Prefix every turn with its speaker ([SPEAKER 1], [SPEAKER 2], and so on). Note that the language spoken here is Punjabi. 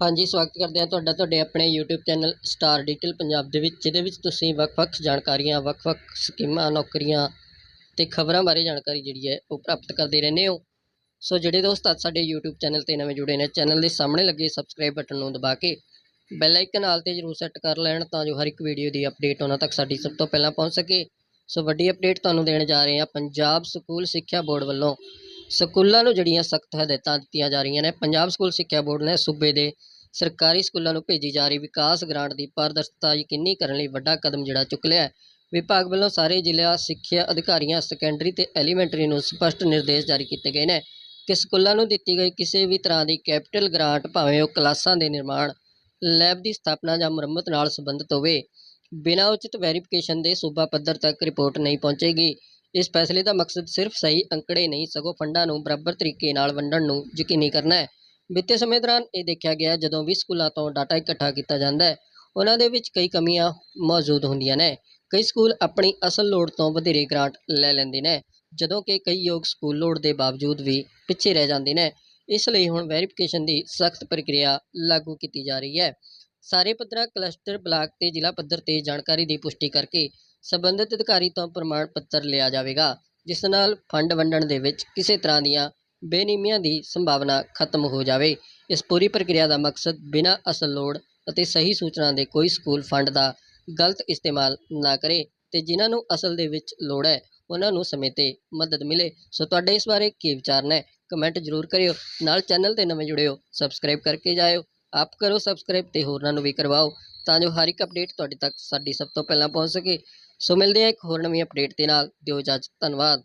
[SPEAKER 1] ਹਾਂਜੀ, ਸਵਾਗਤ ਕਰਦੇ ਹਾਂ ਤੁਹਾਡਾ, ਤੁਹਾਡੇ ਆਪਣੇ YouTube channel star digital Punjab ਦੇ ਵਿੱਚ, ਜਿਹਦੇ ਵਿੱਚ ਤੁਸੀਂ ਵੱਖ-ਵੱਖ ਜਾਣਕਾਰੀਆਂ, ਵੱਖ-ਵੱਖ ਸਕੀਮਾਂ, ਨੌਕਰੀਆਂ ਤੇ ਖਬਰਾਂ ਬਾਰੇ ਜਾਣਕਾਰੀ ਜਿਹੜੀ ਹੈ ਉਹ ਪ੍ਰਾਪਤ ਕਰਦੇ ਰਹਿੰਦੇ ਹੋ। ਸੋ ਜਿਹੜੇ ਦੋਸਤ ਅੱਜ ਸਾਡੇ YouTube ਚੈਨਲ ਤੇ ਨਵੇਂ ਜੁੜੇ ਨੇ, ਚੈਨਲ ਦੇ ਸਾਹਮਣੇ ਲੱਗੇ ਸਬਸਕ੍ਰਾਈਬ ਬਟਨ ਨੂੰ ਦਬਾ ਕੇ ਬੈਲ ਆਈਕਨ ਨਾਲ ਤੇ ਜਰੂਰ ਸੈੱਟ ਕਰ ਲੈਣ ਤਾਂ ਜੋ ਹਰ ਇੱਕ ਵੀਡੀਓ ਦੀ ਅਪਡੇਟ ਉਹਨਾਂ ਤੱਕ ਸਾਡੀ ਸਭ ਤੋਂ ਪਹਿਲਾਂ ਪਹੁੰਚ ਸਕੇ। ਸੋ ਵੱਡੀ ਅਪਡੇਟ ਤੁਹਾਨੂੰ ਦੇਣ ਜਾ ਰਹੇ ਹਾਂ ਪੰਜਾਬ ਸਕੂਲ ਸਿੱਖਿਆ ਬੋਰਡ ਵੱਲੋਂ। ਸਕੂਲਾਂ ਨੂੰ ਜਿਹੜੀਆਂ ਸਖਤ ਹਦਾਇਤਾਂ ਦਿੱਤੀਆਂ ਜਾ ਰਹੀਆਂ ਨੇ, ਪੰਜਾਬ ਸਕੂਲ ਸਿੱਖਿਆ ਬੋਰਡ ਨੇ ਸੂਬੇ ਦੇ ਸਰਕਾਰੀ ਸਕੂਲਾਂ ਨੂੰ ਭੇਜੀ ਜਾ ਰਹੀ ਵਿਕਾਸ ਗ੍ਰਾਂਟ ਦੀ ਪਾਰਦਰਸ਼ਤਾ ਯਕੀਨੀ ਕਰਨ ਲਈ ਵੱਡਾ ਕਦਮ ਜਿਹੜਾ ਚੁੱਕ ਲਿਆ ਹੈ। ਵਿਭਾਗ ਵੱਲੋਂ ਸਾਰੇ ਜ਼ਿਲ੍ਹਾ ਸਿੱਖਿਆ ਅਧਿਕਾਰੀਆਂ ਸੈਕੰਡਰੀ ਤੇ ਐਲੀਮੈਂਟਰੀ ਨੂੰ ਸਪਸ਼ਟ ਨਿਰਦੇਸ਼ ਜਾਰੀ ਕੀਤੇ ਗਏ ਨੇ ਕਿ ਸਕੂਲਾਂ ਨੂੰ ਦਿੱਤੀ ਗਈ ਕਿਸੇ ਵੀ ਤਰ੍ਹਾਂ ਦੀ ਕੈਪੀਟਲ ਗ੍ਰਾਂਟ ਭਾਵੇਂ ਉਹ ਕਲਾਸਾਂ ਦੇ ਨਿਰਮਾਣ ਲੈਬ ਦੀ ਸਥਾਪਨਾ ਜਾਂ ਮੁਰੰਮਤ ਨਾਲ ਸੰਬੰਧਿਤ ਹੋਵੇ। ਬਿਨਾਂ ਉਚਿਤ ਵੈਰੀਫਿਕੇਸ਼ਨ ਦੇ ਸੂਬਾ ਪੱਧਰ ਤੱਕ ਰਿਪੋਰਟ ਨਹੀਂ ਪਹੁੰਚੇਗੀ। ਇਸ ਫੈਸਲੇ ਦਾ ਮਕਸਦ ਸਿਰਫ ਸਹੀ ਅੰਕੜੇ ਨਹੀਂ, ਸਗੋਂ ਫੰਡਾਂ ਨੂੰ ਬਰਾਬਰ ਤਰੀਕੇ ਨਾਲ ਵੰਡਣ ਨੂੰ ਯਕੀਨੀ ਕਰਨਾ ਹੈ। ਬੀਤੇ ਸਮੇਂ ਦੌਰਾਨ ਇਹ ਦੇਖਿਆ ਗਿਆ ਜਦੋਂ ਵੀ ਸਕੂਲਾਂ ਤੋਂ ਡਾਟਾ ਇਕੱਠਾ ਕੀਤਾ ਜਾਂਦਾ ਹੈ, ਉਹਨਾਂ ਦੇ ਵਿੱਚ ਕਈ ਕਮੀਆਂ ਮੌਜੂਦ ਹੁੰਦੀਆਂ ਨੇ। ਕਈ ਸਕੂਲ ਆਪਣੀ ਅਸਲ ਲੋੜ ਤੋਂ ਵਧੇਰੇ ਗ੍ਰਾਂਟ ਲੈ ਲੈਂਦੇ ਨੇ, ਜਦੋਂ ਕਿ ਕਈ ਯੋਗ ਸਕੂਲ ਲੋੜ ਦੇ ਬਾਵਜੂਦ ਵੀ ਪਿੱਛੇ ਰਹਿ ਜਾਂਦੇ ਨੇ। ਇਸ ਲਈ ਹੁਣ ਵੈਰੀਫਿਕੇਸ਼ਨ ਦੀ ਸਖਤ ਪ੍ਰਕਿਰਿਆ ਲਾਗੂ ਕੀਤੀ ਜਾ ਰਹੀ ਹੈ। ਸਾਰੇ ਪੱਧਰਾਂ, ਕਲਸਟਰ ਬਲਾਕ ਤੇ ਜ਼ਿਲ੍ਹਾ ਪੱਧਰ ਤੇ ਜਾਣਕਾਰੀ ਦੀ ਪੁਸ਼ਟੀ ਕਰਕੇ ਸੰਬੰਧਿਤ ਅਧਿਕਾਰੀ ਤੋਂ ਪ੍ਰਮਾਣ ਪੱਤਰ ਲਿਆ ਜਾਵੇਗਾ, ਜਿਸ ਨਾਲ ਫੰਡ ਵੰਡਣ ਦੇ ਵਿੱਚ ਕਿਸੇ ਤਰ੍ਹਾਂ ਦੀਆਂ ਬੇਨਿਯਮੀਆਂ ਦੀ ਸੰਭਾਵਨਾ ਖਤਮ ਹੋ ਜਾਵੇ। ਇਸ ਪੂਰੀ ਪ੍ਰਕਿਰਿਆ ਦਾ ਮਕਸਦ ਬਿਨਾਂ ਅਸਲ ਲੋੜ ਅਤੇ ਸਹੀ ਸੂਚਨਾ ਦੇ ਕੋਈ ਸਕੂਲ ਫੰਡ ਦਾ ਗਲਤ ਇਸਤੇਮਾਲ ਨਾ ਕਰੇ ਤੇ ਜਿਨ੍ਹਾਂ ਨੂੰ ਅਸਲ ਦੇ ਵਿੱਚ ਲੋੜ ਹੈ, ਉਹਨਾਂ ਨੂੰ ਸਮੇਂ ਤੇ ਮਦਦ ਮਿਲੇ। ਸੋ ਤੁਹਾਡੇ ਇਸ ਬਾਰੇ ਕੀ ਵਿਚਾਰ ਨੇ ਕਮੈਂਟ ਜ਼ਰੂਰ ਕਰਿਓ। ਨਾਲ ਚੈਨਲ ਤੇ ਨਵੇਂ ਜੁੜਿਓ, ਸਬਸਕ੍ਰਾਈਬ ਕਰਕੇ ਜਾਇਓ। ਆਪ ਕਰੋ ਸਬਸਕ੍ਰਾਈਬ ਤੇ ਹੋਰਨਾਂ ਨੂੰ ਵੀ ਕਰਵਾਓ। ਤਾਂ ਜੋ ਹਰ ਇੱਕ ਅਪਡੇਟ ਤੁਹਾਡੇ ਤੱਕ ਸਾਡੀ ਸਭ ਤੋਂ ਪਹਿਲਾਂ ਪਹੁੰਚ ਸਕੇ। ਸੋ ਮਿਲਦੇ ਹਾਂ ਇੱਕ ਹੋਰ ਨਵੀਂ ਅਪਡੇਟ ਦੇ ਨਾਲ। ਦਿਓ ਇਜਾਜ਼ਤ, ਧੰਨਵਾਦ।